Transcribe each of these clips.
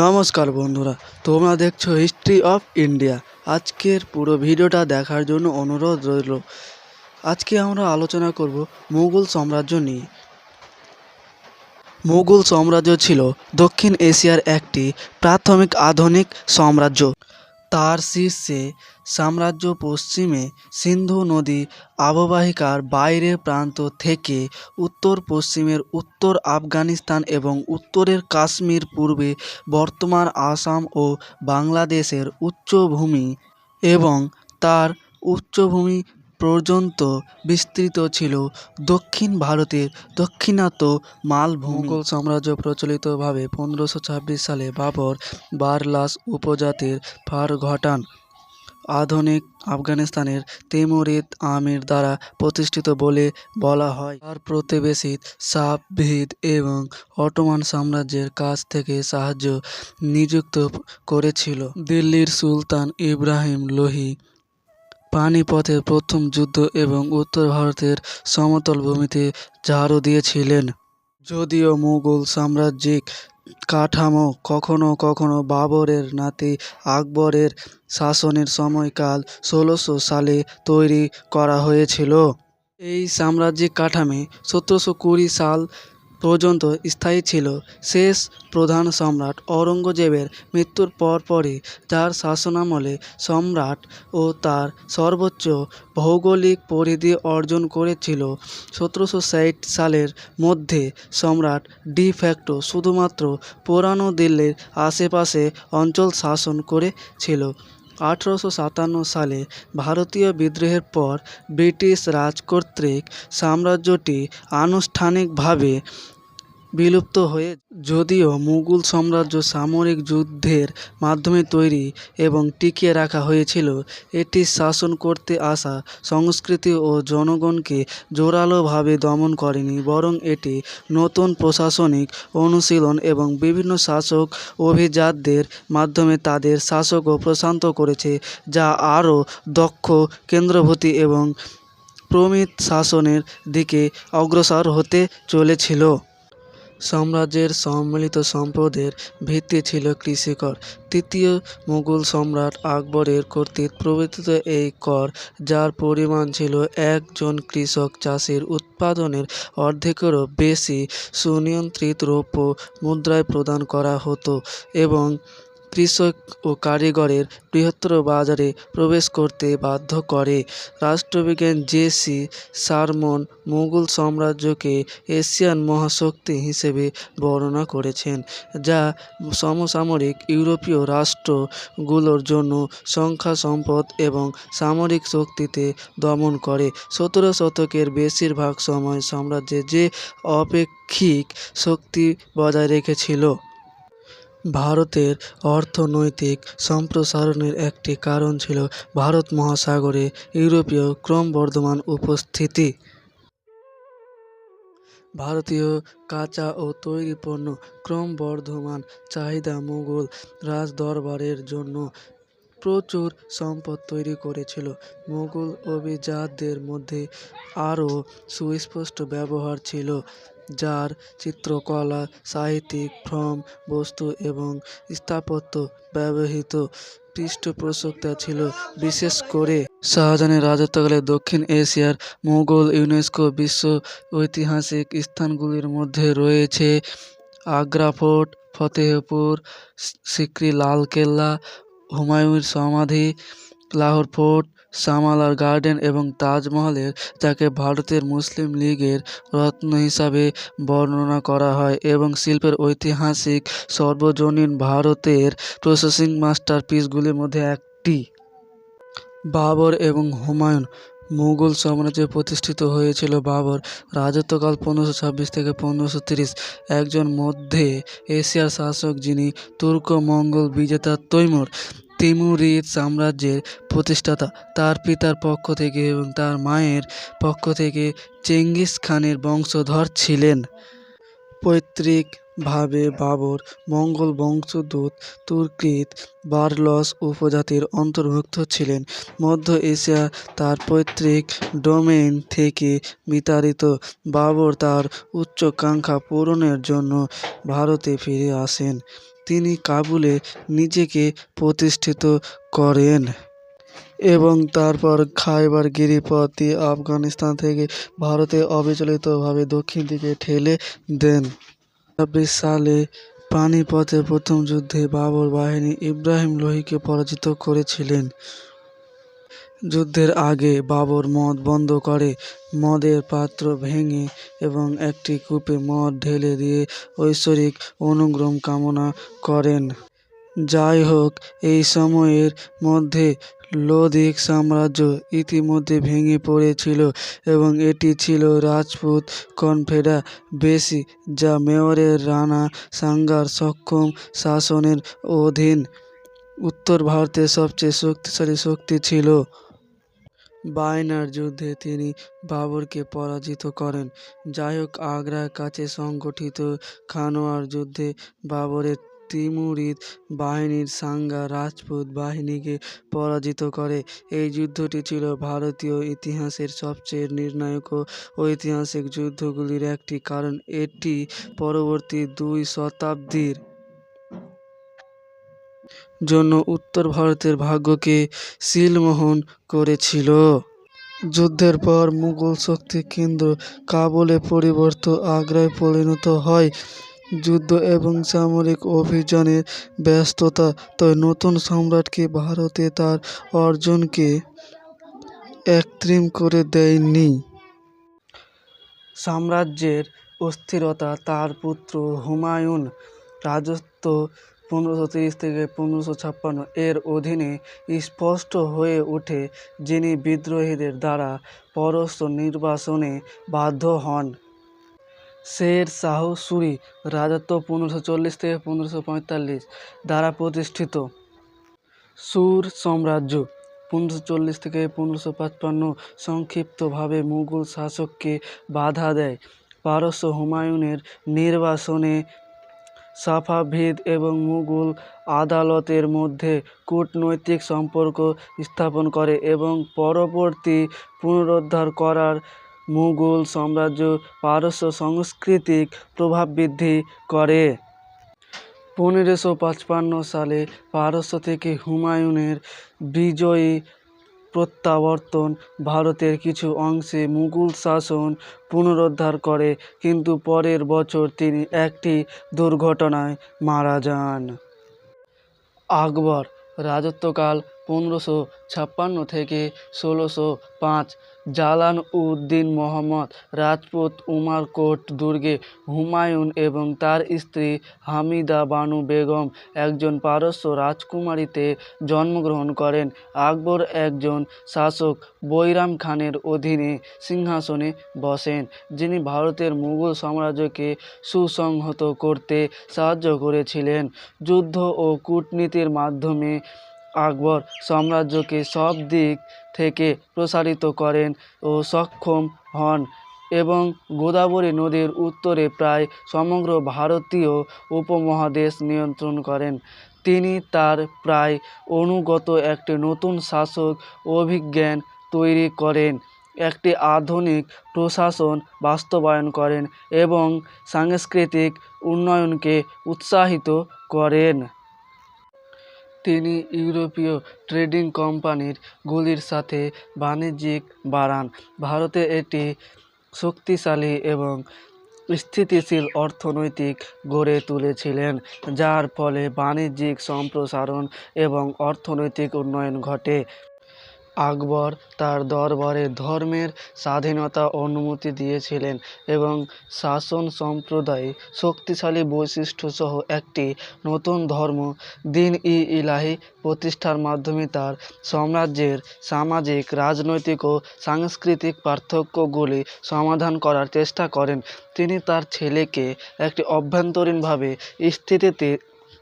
নমস্কার বন্ধুরা, তোমরা দেখছ হিস্ট্রি অফ ইন্ডিয়া আজকের পুরো ভিডিওটা দেখার জন্য অনুরোধ রইল। আজকে আমরা আলোচনা করব মুঘল সাম্রাজ্য নিয়ে। মুঘল সাম্রাজ্য ছিল দক্ষিণ এশিয়ার একটি প্রাথমিক আধুনিক সাম্রাজ্য। তার শীর্ষে সাম্রাজ্য পশ্চিমে সিন্ধু নদী আববাহিকার বাইরের প্রান্ত থেকে উত্তর পশ্চিমের উত্তর আফগানিস্তান এবং উত্তরের কাশ্মীর পূর্বে বর্তমান আসাম ও বাংলাদেশের উচ্চভূমি এবং তার উচ্চভূমি পর্যন্ত বিস্তৃত ছিল। দক্ষিণ ভারতের দক্ষিণাত্য মালভূমি মুঘল সাম্রাজ্য প্রচলিতভাবে পনেরোশো ছাব্বিশ সালে বাবর বারলাস উপজাতির ফার ঘটান। আধুনিক আফগানিস্তানের তেমুরিদ আমির দ্বারা প্রতিষ্ঠিত বলে বলা হয়। তার প্রতিবেশী সাফভিদ এবং অটোমান সাম্রাজ্যের কাছ থেকে সাহায্য নিযুক্ত করেছিল। দিল্লির সুলতান ইব্রাহিম লোহি পানিপথের প্রথম যুদ্ধ এবং উত্তর ভারতের সমতল ভূমিতে ঝাড়ু দিয়েছিলেন। যদিও মুঘল সাম্রাজ্যিক কাঠামো কখনো কখনো বাবরের নাতি আকবরের শাসনের সময়কাল ষোলোশো সালে তৈরি করা হয়েছিল। এই সাম্রাজ্যিক কাঠামো সতেরোশো কুড়ি সাল পর্যন্ত স্থায়ী ছিল। শেষ প্রধান সম্রাট অরঙ্গজেবের মৃত্যুর পরপরই যার শাসনামলে সম্রাট ও তার সর্বোচ্চ ভৌগোলিক পরিধি অর্জন করেছিল। সতেরোশো ষাট সালের মধ্যে সম্রাট ডি ফ্যাক্টো শুধুমাত্র পুরানো দিল্লির আশেপাশে অঞ্চল শাসন করেছিল। আঠেরোশো সাতান্ন সালে ভারতীয় বিদ্রোহের পর ব্রিটিশ রাজ কর্তৃক সাম্রাজ্যটি আনুষ্ঠানিকভাবে বিলুপ্ত হয়ে, যদিও মুঘল সাম্রাজ্য সামরিক যুদ্ধের মাধ্যমে তৈরি এবং টিকিয়ে রাখা হয়েছিল, এটি শাসন করতে আসা সংস্কৃতি ও জনগণকে জোরালোভাবে দমন করেনি, বরং এটি নতুন প্রশাসনিক অনুশীলন এবং বিভিন্ন শাসক অভিজাতদের মাধ্যমে তাদের শাসকও প্রশান্ত করেছে, যা আরও দক্ষ কেন্দ্রভূতি এবং প্রমিত শাসনের দিকে অগ্রসর হতে চলেছিল। সাম্রাজ্যের সম্মিলিত সম্পদের ভিত্তি ছিল কৃষিকর। তৃতীয় মুঘল সম্রাট আকবরের কর্তৃক প্রবর্তিত এই কর, যার পরিমাণ ছিল একজন কৃষক চাষির উৎপাদনের অর্ধেকেরও বেশি সুনিয়ন্ত্রিত রৌপ্য মুদ্রায় প্রদান করা হতো এবং কৃষক ও কারিগরের বৃহত্তর বাজারে প্রবেশ করতে বাধ্য করে। রাষ্ট্রবিজ্ঞান জে সি সারমন মুঘল সাম্রাজ্যকে এশিয়ান মহাশক্তি হিসেবে বর্ণনা করেছেন, যা সমসাময়িক ইউরোপীয় রাষ্ট্রগুলোর জন্য সংখ্যা, সম্পদ এবং সামরিক শক্তিতে দমন করে। সতেরো শতকের বেশিরভাগ সময় সাম্রাজ্যে যে অপেক্ষিক শক্তি বজায় রেখেছিল। ভারতের অর্থনৈতিক সম্প্রসারণের একটি কারণ ছিল ভারত মহাসাগরে ইউরোপীয় ক্রমবর্ধমান উপস্থিতি। ভারতীয় কাঁচা ও তৈরি পণ্য ক্রমবর্ধমান চাহিদা মুঘল রাজদরবারের জন্য প্রচুর সম্পদ তৈরি করেছিল। মুঘল অভিজাতদের মধ্যে আরও সুস্পষ্ট ব্যবহার ছিল। যার চিত্রকলা, সাহিত্যিক, ফর্ম, বস্তু এবং স্থাপত্য ব্যবহৃত পৃষ্ঠপোষকতা ছিল। বিশেষ করে শাহজাহানের রাজত্বকালে দক্ষিণ এশিয়ার মুঘল ইউনেস্কো বিশ্ব ঐতিহাসিক স্থানগুলির মধ্যে রয়েছে আগ্রা ফোর্ট, ফতেহপুর, সিকরি লালকেল্লা হুমায়ুনের সমাধি, লাহোর ফোর্ট শামলার গার্ডেন এবং তাজমহলের যাকে ভারতের মুসলিম লীগের রত্ন হিসাবে বর্ণনা করা হয় এবং শিল্পের ঐতিহাসিক সর্বজনীন ভারতের প্রসেসিং মাস্টারপিসগুলির মধ্যে একটি। বাবর এবং হুমায়ুন মুঘল সাম্রাজ্য প্রতিষ্ঠিত হয়েছিল। বাবর রাজত্বকাল পনেরোশো ছাব্বিশ থেকে পনেরোশো তিরিশ। একজন মধ্যে এশিয়ার শাসক যিনি তুর্ক মঙ্গল বিজেতা তৈমুর তিমুরিদ সাম্রাজ্যের প্রতিষ্ঠাতা, তার পিতার পক্ষ থেকে এবং তার মায়ের পক্ষ থেকে চেঙ্গিস খানের বংশধর ছিলেন। পৈতৃকভাবে বাবর মঙ্গল বংশদূত তুর্কিত বারলস উপজাতির অন্তর্ভুক্ত ছিলেন। মধ্য এশিয়া তার পৈতৃক ডোমেইন থেকে বিতাড়িত। বাবর তার উচ্চাকাঙ্ক্ষা পূরণের জন্য ভারতে ফিরে আসেন। তিনি কাবুলে নিজেকে প্রতিষ্ঠিত করেন এবং তারপর খাইবার গিরিপথ দিয়ে আফগানিস্তান থেকে ভারতে অবিচলিতভাবে দক্ষিণ দিকে ঠেলে দেন। ছাব্বিশ সালে পানিপথের প্রথম যুদ্ধে বাবর বাহিনী ইব্রাহিম লোহিকে পরাজিত করেছিলেন। যুদ্ধের আগে বাবর মদ বন্ধ করে, মদের পাত্র ভেঙে এবং একটি কূপে মদ ঢেলে দিয়ে ঐশ্বরিক অনুগ্রহ কামনা করেন। যাই হোক, এই সময়ের মধ্যে লোধিক সাম্রাজ্য ইতিমধ্যে ভেঙে পড়েছিল এবং এটি ছিল রাজপুত কনফেডা বেশি যা মেয়রের রানা সাঙ্গার সক্ষম শাসনের অধীন উত্তর ভারতের সবচেয়ে শক্তিশালী শক্তি ছিল। বায়নার যুদ্ধে তিনি বাবরকে পরাজিত করেন। যাইহোক, আগ্রার কাছে সংগঠিত খানোয়ার যুদ্ধে বাবরের তিমুরিদ বাহিনীর সাঙ্গা রাজপুত বাহিনীকে পরাজিত করে। এই যুদ্ধটি ছিল ভারতীয় ইতিহাসের সবচেয়ে নির্ণায়ক ও ঐতিহাসিক যুদ্ধগুলির একটি, কারণ এটি পরবর্তী দুই শতাব্দীর জন্য উত্তর ভারতের ভাগ্যকে সীলমোহন করেছিল। যুদ্ধের পর মুঘল শক্তি কেন্দ্র কাবুলে পরিবর্তিত আগ্রায় পরিণত হয়। যুদ্ধ এবং সামরিক অভিযানের ব্যস্ততা তাই নতুন সম্রাটকে ভারতে তার অর্জনকে একত্রিম করে দেয়নি। সাম্রাজ্যের অস্থিরতা তার পুত্র হুমায়ুন রাজত্ব পনেরোশো তিরিশ থেকে পনেরোশো ছাপ্পান্ন এর অধীনে স্পষ্ট হয়ে ওঠে যিনি বিদ্রোহীদের দ্বারা পরস্য নির্বাসনে বাধ্য হন। শের শাহ সুরি রাজত্ব পনেরোশো চল্লিশ থেকে পনেরোশো পঁয়তাল্লিশ দ্বারা প্রতিষ্ঠিত। সুর সাম্রাজ্য পনেরোশো চল্লিশ থেকে পনেরোশো পাঁচপান্ন সংক্ষিপ্তভাবে মুঘল শাসককে বাধা দেয়। পারস্য হুমায়ুনের নির্বাসনে সাফাভিদ এবং মুঘল আদালতের মধ্যে কূটনৈতিক সম্পর্ক স্থাপন করে এবং পরবর্তী পুনরুদ্ধার করার মুঘল সাম্রাজ্য পারস্য সাংস্কৃতিক প্রভাব বৃদ্ধি করে। পনেরোশো পাঁচপান্ন সালে পারস্য থেকে হুমায়ুনের বিজয়ী প্রত্যাবর্তন ভারতের কিছু অংশে মুঘল শাসন পুনরুদ্ধার করে, কিন্তু পরের বছর তিনি একটি দুর্ঘটনায় মারা যান। আকবর, রাজত্বকাল পনেরোশো ছাপ্পান্ন থেকে ষোলোশো পাঁচ জালান উদ্দিন মোহাম্মদ, রাজপুত উমারকোট দুর্গে হুমায়ুন এবং তার স্ত্রী হামিদা বানু বেগম একজন পারস্য রাজকুমারীতে জন্মগ্রহণ করেন। আকবর একজন শাসক বৈরাম খানের অধীনে সিংহাসনে বসেন, যিনি ভারতের মুঘল সাম্রাজ্যকে সুসংহত করতে সাহায্য করেছিলেন। যুদ্ধ ও কূটনীতির মাধ্যমে আকবর সাম্রাজ্যকে সব দিক থেকে প্রসারিত করেন ও সক্ষম হন এবং গোদাবরী নদীর উত্তরে প্রায় সমগ্র ভারতীয় উপমহাদেশ নিয়ন্ত্রণ করেন। তিনি তার প্রায় অনুগত একটি নতুন শাসক অভিজ্ঞান তৈরি করেন, একটি আধুনিক প্রশাসন বাস্তবায়ন করেন এবং সাংস্কৃতিক উন্নয়নকে উৎসাহিত করেন। তিনি ইউরোপীয় ট্রেডিং কোম্পানির গুলির সাথে বাণিজ্যিক বাড়ান। ভারতে এটি শক্তিশালী এবং স্থিতিশীল অর্থনৈতিক গড়ে তুলেছিলেন, যার ফলে বাণিজ্যিক সম্প্রসারণ এবং অর্থনৈতিক উন্নয়ন ঘটে। আকবর তার দরবারে ধর্মের স্বাধীনতা অনুমতি দিয়েছিলেন এবং শাসন সম্প্রদায়ে শক্তিশালী বৈশিষ্ট্য সহ একটি নতুন ধর্ম দিন ই ইলাহি প্রতিষ্ঠার মাধ্যমে তার সাম্রাজ্যের সামাজিক, রাজনৈতিক ও সাংস্কৃতিক পার্থক্যগুলি সমাধান করার চেষ্টা করেন। তিনি তার ছেলেকে একটি অভ্যন্তরীণভাবে স্থিতিতে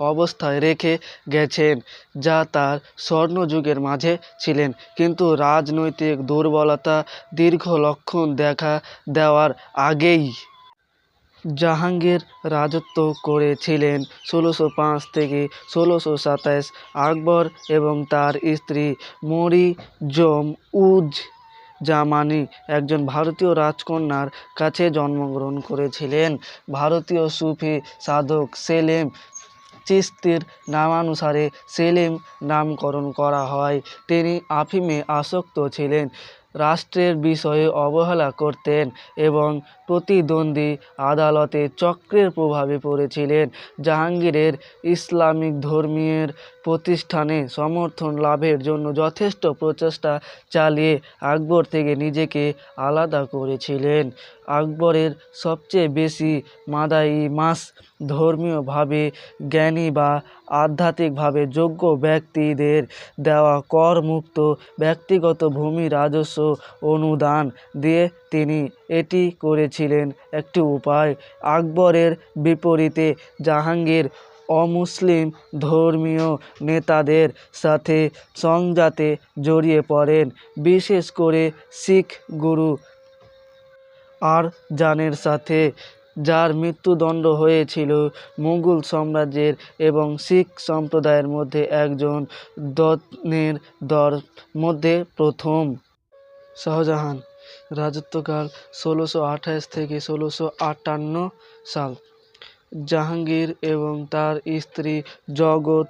অবস্থায় রেখে গেছেন, যা তার স্বর্ণযুগের মাঝে ছিলেন। কিন্তু রাজনৈতিক দুর্বলতা দীর্ঘ লক্ষণ দেখা দেওয়ার আগেই জাহাঙ্গীর রাজত্ব করেছিলেন। ষোলোশো পাঁচ থেকে ষোলোশো সাতাশ আকবর এবং তার স্ত্রী মরিয়ম উজ জামানি একজন ভারতীয় রাজকন্যার কাছে জন্মগ্রহণ করেছিলেন। ভারতীয় সুফি সাধক সেলেম চিস্তির নামানুসারে সেলিম নামকরণ করা হয়। তিনি আফিমে আসক্ত ছিলেন, রাষ্ট্রের বিষয়ে অবহেলা করতেন এবং প্রতিদ্বন্দ্বী আদালতে চক্রের প্রভাবে পড়েছিলেন। জাহাঙ্গীরের ইসলামিক ধর্মীয়ের প্রতিষ্ঠানে সমর্থন লাভের জন্য যথেষ্ট প্রচেষ্টা চালিয়ে আকবর থেকে নিজেকে আলাদা করেছিলেন। আকবরের সবচেয়ে বেশি মাদায়ী মাস ধর্মীয়ভাবে জ্ঞানী বা আধ্যাত্মিকভাবে যোগ্য ব্যক্তিদের দেওয়া করমুক্ত ব্যক্তিগত ভূমি রাজস্ব অনুদান দিয়ে তিনি এটি করেছিলেন। একটি উপায়, আকবরের বিপরীতে জাহাঙ্গীর অমুসলিম ধর্মীয় নেতাদের সাথে সংঘাতে জড়িয়ে পড়েন। বিশেষ করে শিখ গুরু আরজানের সাথে, যার মৃত্যুদণ্ড হয়েছিল মুঘল সাম্রাজ্যের এবং শিখ সম্প্রদায়ের মধ্যে একজন দত্নের দর মধ্যে প্রথম। শাহজাহান, রাজত্বকাল ষোলোশো আঠাশ থেকে ষোলোশো আটান্ন সাল। জাহাঙ্গীর এবং তার স্ত্রী জগৎ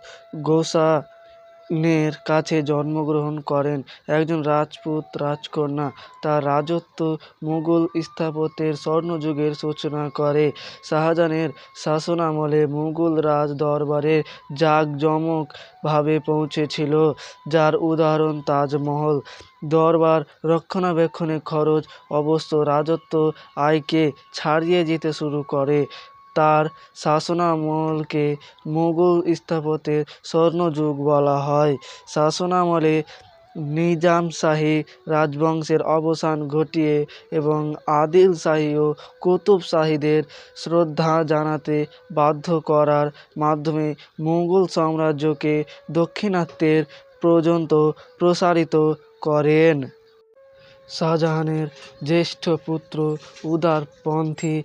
গোসানের কাছে জন্মগ্রহণ করেন। একজন রাজপুত রাজকন্যা। তার রাজত্ব মুঘল স্থাপত্যের স্বর্ণযুগের সূচনা করে। শাহজাহানের শাসনামলে মুঘল রাজ দরবারে জাঁকজমকভাবে পৌঁছেছিল, যার উদাহরণ তাজমহল। দরবার রক্ষণাবেক্ষণের খরচ অবশ্য রাজত্ব আয়কে ছাড়িয়ে যেতে শুরু করে। তার শাসনামলকে মুঘল স্থাপত্যের স্বর্ণযুগ বলা হয়। শাসনামলে নিজাম শাহী রাজবংশের অবসান ঘটিয়ে এবং আদিল শাহী ও কুতুব শাহীদের শ্রদ্ধা জানাতে বাধ্য করার মাধ্যমে মুঘল সাম্রাজ্যকে দাক্ষিণাত্যের পর্যন্ত প্রসারিত করেন। শাহজাহানের জ্যেষ্ঠ পুত্র উদারপন্থী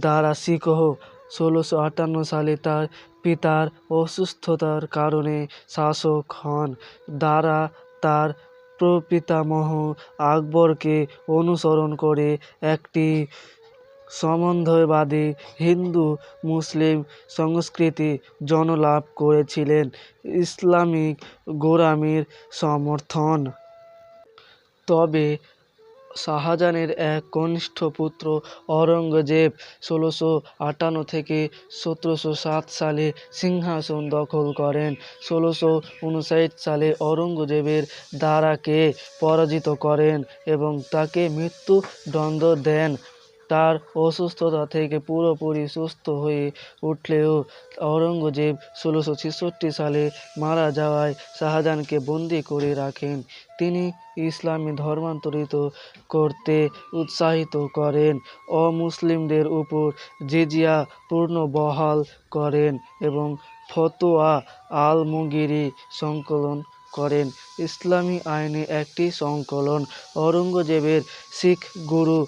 দারা শিকোহ ষোলোশো আটান্ন সালে তার পিতার অসুস্থতার কারণে শাসক হন। দারা তার প্রপিতামহ আকবরকে অনুসরণ করে একটি সম্বন্ধবাদী হিন্দু মুসলিম সংস্কৃতি জনলাভ করেছিলেন ইসলামিক গোঁড়ামির সমর্থন। তবে শাহজাহানের এক কনিষ্ঠ পুত্র অরঙ্গজেব ষোলোশো আটান্ন থেকে সতেরোশো সাত সালে সিংহাসন দখল করেন। ষোলোশো উনষাট সালে অরঙ্গজেবের দারাকে পরাজিত করেন এবং তাকে মৃত্যুদণ্ড দেন। তার অসুস্থতা থেকে পুরোপুরি সুস্থ হয়ে উঠলেও অরঙ্গজেব ষোলোশো ছেষট্টি সালে মারা যাওয়ায় শাহজাহানকে বন্দি করে রাখেন। তিনি ইসলামে ধর্মান্তরিত করতে উৎসাহিত করেন। অমুসলিমদের উপর জিজিয়া পুনর্বহাল করেন এবং ফতোয়া আলমগিরি সংকলন করেন। ইসলামী আইনে একটি সংকলন অরঙ্গজেবের শিখ গুরু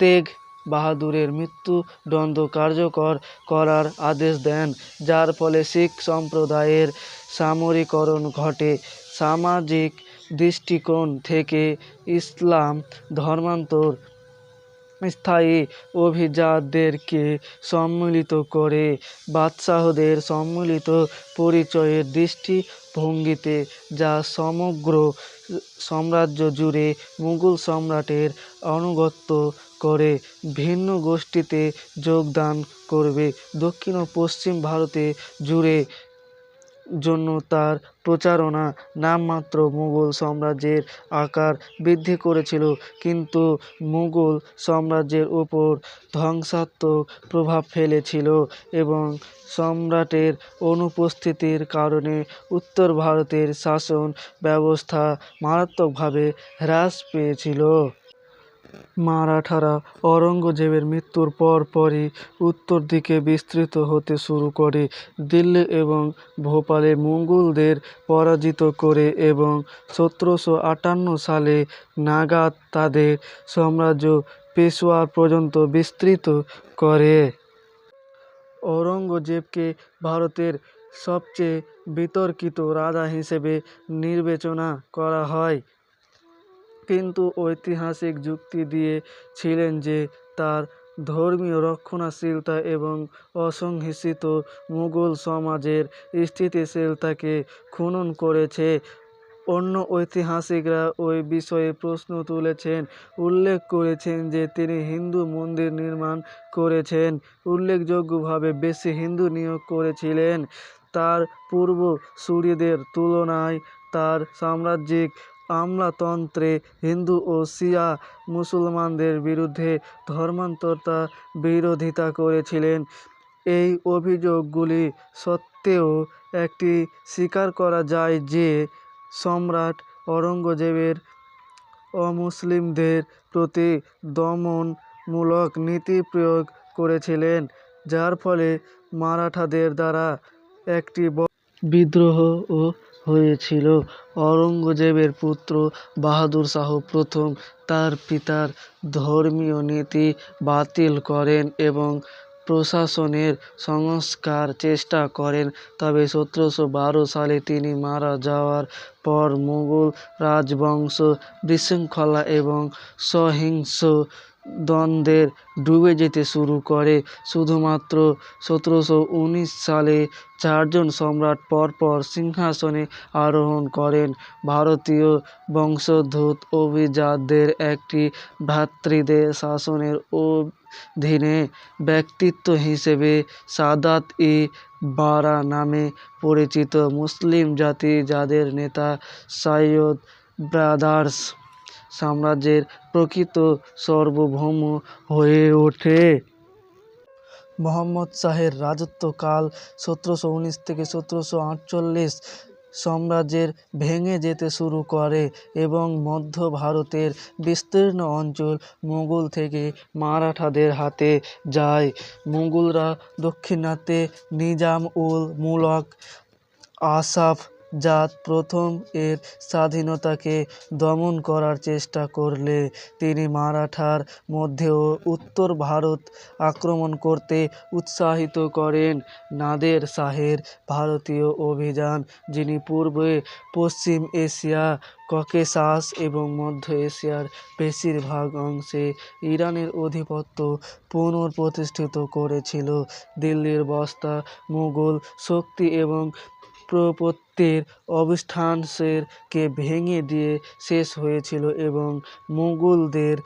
তেগ বাহাদুরের মৃত্যুদণ্ড কার্যকর করার আদেশ দেন, যার ফলে শিখ সম্প্রদায়ের সামরিকরণ ঘটে। সামাজিক দৃষ্টিকোণ থেকে ইসলাম ধর্মান্তর স্থায়ী অভিজাতদেরকে সম্মিলিত করে, বাদশাহদের সম্মিলিত পরিচয়ের দৃষ্টিভঙ্গিতে, যা সমগ্র সাম্রাজ্য জুড়ে মুঘল সম্রাটের আনুগত্য করে ভিন্ন গোষ্ঠীতে যোগদান করবে। দক্ষিণ ও পশ্চিম ভারতে জুড়ে জন্য তার প্রচারণা নামমাত্র মুঘল সাম্রাজ্যের আকার বৃদ্ধি করেছিল। কিন্তু মুঘল সাম্রাজ্যের উপর ধ্বংসাত্মক প্রভাব ফেলেছিল এবং সম্রাটের অনুপস্থিতির কারণে উত্তর ভারতের শাসন ব্যবস্থা মারাত্মকভাবে হ্রাস পেয়েছিল। মারাঠারা অরঙ্গজেবের মৃত্যুর পরপরই উত্তর দিকে বিস্তৃত হতে শুরু করে দিল্লি এবং ভোপালে মুঘলদের পরাজিত করে এবং সতেরোশো আটান্ন সালে নাগাদ তাদের সাম্রাজ্য পেশোয়ার পর্যন্ত বিস্তৃত করে। ঔরঙ্গজেবকে ভারতের সবচেয়ে বিতর্কিত রাজা হিসেবে বিবেচনা করা হয়। কিন্তু ঐতিহাসিক যুক্তি দিয়ে ছিলেন যে তার ধর্মীয় রক্ষণশীলতা এবং অসহিষ্ণুত মুঘল সমাজের স্থিতিশীলতাকে ক্ষুণ্ণ করেছে। অন্য ঐতিহাসিকরা ওই বিষয়ে প্রশ্ন তুলেছেন, উল্লেখ করেছেন যে তিনি হিন্দু মন্দির নির্মাণ করেছেন, উল্লেখযোগ্যভাবে বেশি হিন্দু নিয়োগ করেছিলেন। তার পূর্ব পূর্বসূরিদের তুলনায় তার সাম্রাজ্যিক আমলাতন্ত্রে হিন্দু ও শিয়া মুসলমানদের বিরুদ্ধে ধর্মান্তরতা বিরোধিতা করেছিলেন। এই অভিযোগগুলি সত্ত্বেও একটি স্বীকার করা যায় যে সম্রাট অরঙ্গজেবের অমুসলিমদের প্রতি দমনমূলক নীতি প্রয়োগ করেছিলেন, যার ফলে মারাঠাদের দ্বারা একটি বিদ্রোহ বিদ্রোহও হয়েছিল। অরঙ্গজেবের পুত্র বাহাদুর শাহ প্রথম তার পিতার ধর্মীয় নীতি বাতিল করেন এবং প্রশাসনের সংস্কার চেষ্টা করেন। তবে সতেরোশো বারো সালে তিনি মারা যাওয়ার পর মুঘল রাজবংশ বিশৃঙ্খলা এবং সহিংস দ্বন্দ্বে ডুবে যেতে শুরু করে। শুধুমাত্র সতেরোশো উনিশ সালে চারজন সম্রাট পরপর সিংহাসনে আরোহণ করেন। ভারতীয় বংশোদ্ভূত অভিজাতদের একটি ভ্রাতৃদের শাসনের অধীনে ব্যক্তিত্ব হিসেবে সাদাত-ই বারা নামে পরিচিত মুসলিম জাতি যাদের নেতা সৈয়দ ব্রাদার্স সাম্রাজ্যের প্রকৃত সার্বভৌম হয়ে ওঠে। মহম্মদ শাহের রাজত্বকাল সতেরোশো উনিশ থেকে সতেরোশো আটচল্লিশ সাম্রাজ্যের ভেঙে যেতে শুরু করে এবং মধ্য ভারতের বিস্তীর্ণ অঞ্চল মুঘল থেকে মারাঠাদের হাতে যায়। মুঘলরা দক্ষিণাতে নিজাম উল মুলক, আসাফ জাহ প্রথম এর স্বাধীনতাকে দমন করার চেষ্টা করলে তিনি মারাঠার মধ্যেও উত্তর ভারত আক্রমণ করতে উৎসাহিত করেন। নাদের শাহের ভারতীয় অভিযান, যিনি পূর্বে পশ্চিম এশিয়া, ককেশাস এবং মধ্য এশিয়ার বেশিরভাগ অংশে ইরানের আধিপত্য পুনঃপ্রতিষ্ঠিত করেছিল। দিল্লির বস্তা, মুঘল শক্তি এবং প্রভুত্বের অবস্থানের কে ভেঙে দিয়ে শেষ হয়েছিল এবং মুঘলদের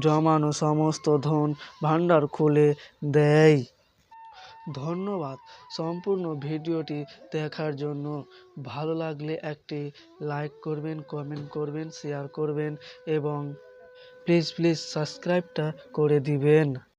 জমানো সমস্ত ধন ভাণ্ডার খুলে দেয়। ধন্যবাদ সম্পূর্ণ ভিডিওটি দেখার জন্য। ভালো লাগলে একটি লাইক করবেন, কমেন্ট করবেন, শেয়ার করবেন এবং প্লিজ প্লিজ সাবস্ক্রাইবটা করে দিবেন।